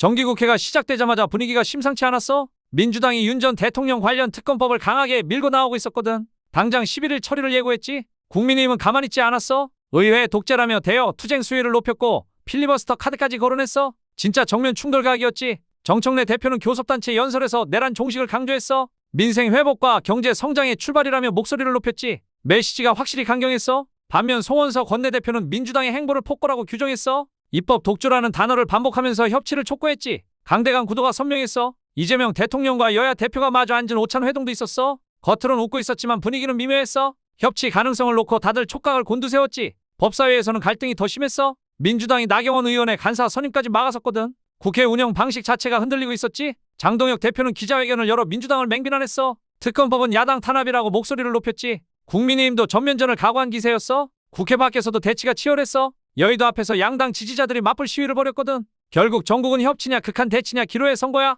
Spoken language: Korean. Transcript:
정기국회가 시작되자마자 분위기가 심상치 않았어. 민주당이 윤 전 대통령 관련 특검법을 강하게 밀고 나오고 있었거든. 당장 11일 처리를 예고했지. 국민의힘은 가만히 있지 않았어. 의회 독재라며 대여 투쟁 수위를 높였고 필리버스터 카드까지 거론했어. 진짜 정면 충돌각이었지. 정청래 대표는 교섭단체 연설에서 내란 종식을 강조했어. 민생 회복과 경제 성장의 출발이라며 목소리를 높였지. 메시지가 확실히 강경했어. 반면 송원석 원내대표는 민주당의 행보를 폭거라고 규정했어. 입법 독주라는 단어를 반복하면서 협치를 촉구했지. 강대강 구도가 선명했어. 이재명 대통령과 여야 대표가 마주 앉은 오찬 회동도 있었어. 겉으론 웃고 있었지만 분위기는 미묘했어. 협치 가능성을 놓고 다들 촉각을 곤두세웠지. 법사위에서는 갈등이 더 심했어. 민주당이 나경원 의원의 간사 선임까지 막아섰거든. 국회 운영 방식 자체가 흔들리고 있었지. 장동혁 대표는 기자회견을 열어 민주당을 맹비난했어. 특검법은 야당 탄압이라고 목소리를 높였지. 국민의힘도 전면전을 각오한 기세였어. 국회 밖에서도 대치가 치열했어. 여의도 앞에서 양당 지지자들이 맞불 시위를 벌였거든. 결국 전국은 협치냐 극한 대치냐 기로에 선 거야.